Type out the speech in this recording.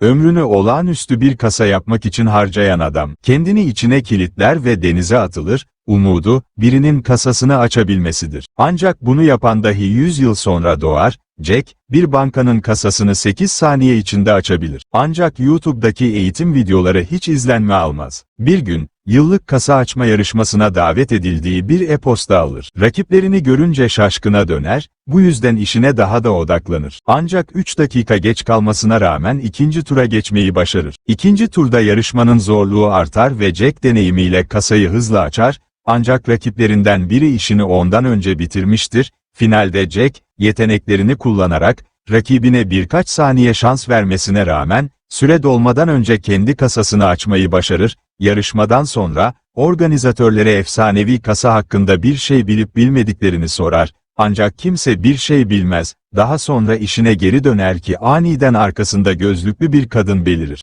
Ömrünü olağanüstü bir kasa yapmak için harcayan adam, kendini içine kilitler ve denize atılır, umudu, birinin kasasını açabilmesidir. Ancak bunu yapan dahi 100 yıl sonra doğar, Jack, bir bankanın kasasını 8 saniye içinde açabilir. Ancak YouTube'daki eğitim videoları hiç izlenme almaz. Bir gün, yıllık kasa açma yarışmasına davet edildiği bir e-posta alır. Rakiplerini görünce şaşkına döner, bu yüzden işine daha da odaklanır. Ancak 3 dakika geç kalmasına rağmen ikinci tura geçmeyi başarır. İkinci turda yarışmanın zorluğu artar ve Jack deneyimiyle kasayı hızla açar, ancak rakiplerinden biri işini ondan önce bitirmiştir. Finalde Jack, yeteneklerini kullanarak, rakibine birkaç saniye şans vermesine rağmen, süre dolmadan önce kendi kasasını açmayı başarır. Yarışmadan sonra, organizatörlere efsanevi kasa hakkında bir şey bilip bilmediklerini sorar. Ancak kimse bir şey bilmez. Daha sonra işine geri döner ki aniden arkasında gözlüklü bir kadın belirir.